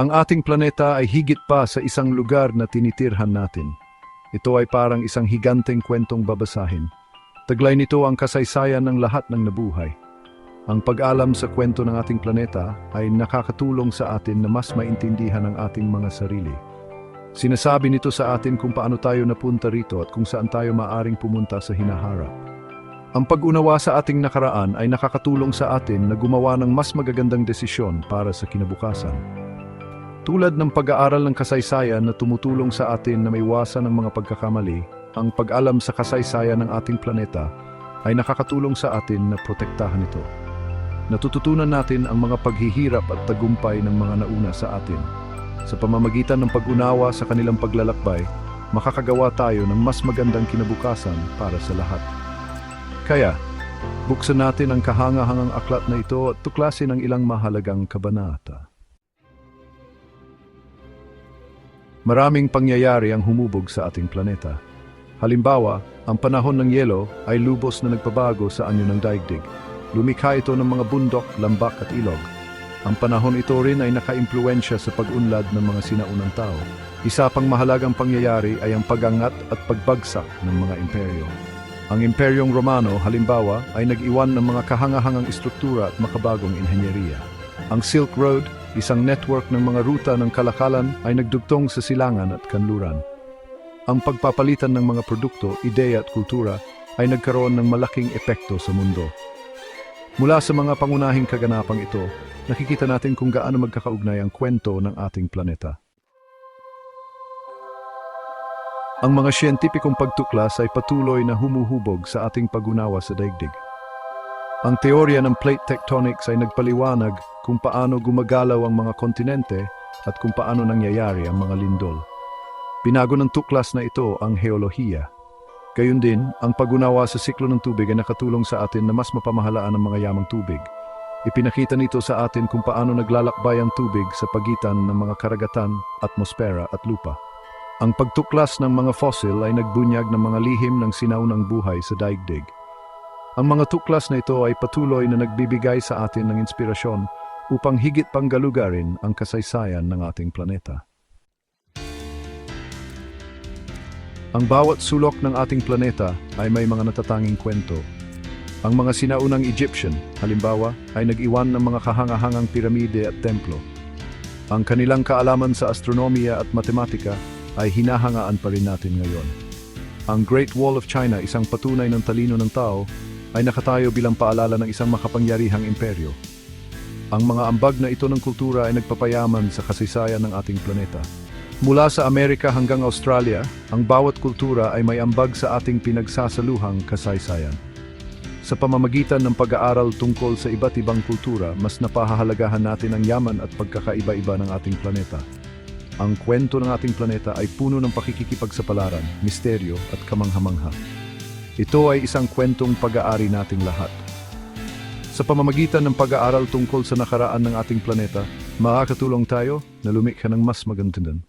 Ang ating planeta ay higit pa sa isang lugar na tinitirhan natin. Ito ay parang isang higanteng kwentong babasahin. Taglay nito ang kasaysayan ng lahat ng nabuhay. Ang pag-alam sa kwento ng ating planeta ay nakakatulong sa atin na mas maintindihan ang ating mga sarili. Sinasabi nito sa atin kung paano tayo napunta rito at kung saan tayo maaring pumunta sa hinaharap. Ang pag-unawa sa ating nakaraan ay nakakatulong sa atin na gumawa ng mas magagandang desisyon para sa kinabukasan. Tulad ng pag-aaral ng kasaysayan na tumutulong sa atin na maiwasan ang mga pagkakamali, ang pag-alam sa kasaysayan ng ating planeta ay nakakatulong sa atin na protektahan ito. Natututunan natin ang mga paghihirap at tagumpay ng mga nauna sa atin. Sa pamamagitan ng pag-unawa sa kanilang paglalakbay, makakagawa tayo ng mas magandang kinabukasan para sa lahat. Kaya, buksan natin ang kahangahangang aklat na ito at tuklasin ang ilang mahalagang kabanata. Maraming pangyayari ang humubog sa ating planeta. Halimbawa, ang panahon ng yelo ay lubos na nagpabago sa anyo ng daigdig. Lumikha ito ng mga bundok, lambak at ilog. Ang panahon ito rin ay nakaimpluensya sa pag-unlad ng mga sinaunang tao. Isa pang mahalagang pangyayari ay ang pagangat at pagbagsak ng mga imperyo. Ang Imperyong Romano, halimbawa, ay nag-iwan ng mga kahangahangang istruktura at makabagong inhenyeriya. Ang Silk Road, isang network ng mga ruta ng kalakalan, ay nagdugtong sa silangan at kanluran. Ang pagpapalitan ng mga produkto, ideya at kultura ay nagkaroon ng malaking epekto sa mundo. Mula sa mga pangunahing kaganapang ito, nakikita natin kung gaano magkakaugnay ang kwento ng ating planeta. Ang mga siyentipikong pagtuklas ay patuloy na humuhubog sa ating pag-unawa sa daigdig. Ang teorya ng plate tectonics ay nagpaliwanag kung paano gumagalaw ang mga kontinente at kung paano nangyayari ang mga lindol. Binago ng tuklas na ito ang heolohiya. Gayun din, ang pag-unawa sa siklo ng tubig ay nakatulong sa atin na mas mapamahalaan ang mga yamang tubig. Ipinakita nito sa atin kung paano naglalakbay ang tubig sa pagitan ng mga karagatan, atmosfera at lupa. Ang pagtuklas ng mga fossil ay nagbunyag ng mga lihim ng sinaunang buhay sa daigdig. Ang mga tuklas na ito ay patuloy na nagbibigay sa atin ng inspirasyon upang higit pang galugarin ang kasaysayan ng ating planeta. Ang bawat sulok ng ating planeta ay may mga natatanging kwento. Ang mga sinaunang Egyptian, halimbawa, ay nag-iwan ng mga kahangahangang piramide at templo. Ang kanilang kaalaman sa astronomiya at matematika ay hinahangaan pa rin natin ngayon. Ang Great Wall of China, isang patunay ng talino ng tao, ay nakatayo bilang paalala ng isang makapangyarihang imperyo. Ang mga ambag na ito ng kultura ay nagpapayaman sa kasaysayan ng ating planeta. Mula sa Amerika hanggang Australia, ang bawat kultura ay may ambag sa ating pinagsasaluhang kasaysayan. Sa pamamagitan ng pag-aaral tungkol sa iba't ibang kultura, mas napahahalagahan natin ang yaman at pagkakaiba-iba ng ating planeta. Ang kwento ng ating planeta ay puno ng pakikikipagsapalaran, misteryo at kamanghamangha. Ito ay isang kwentong pag-aari nating lahat. Sa pamamagitan ng pag-aaral tungkol sa nakaraan ng ating planeta, makakatulong tayo na lumikha ng mas magandang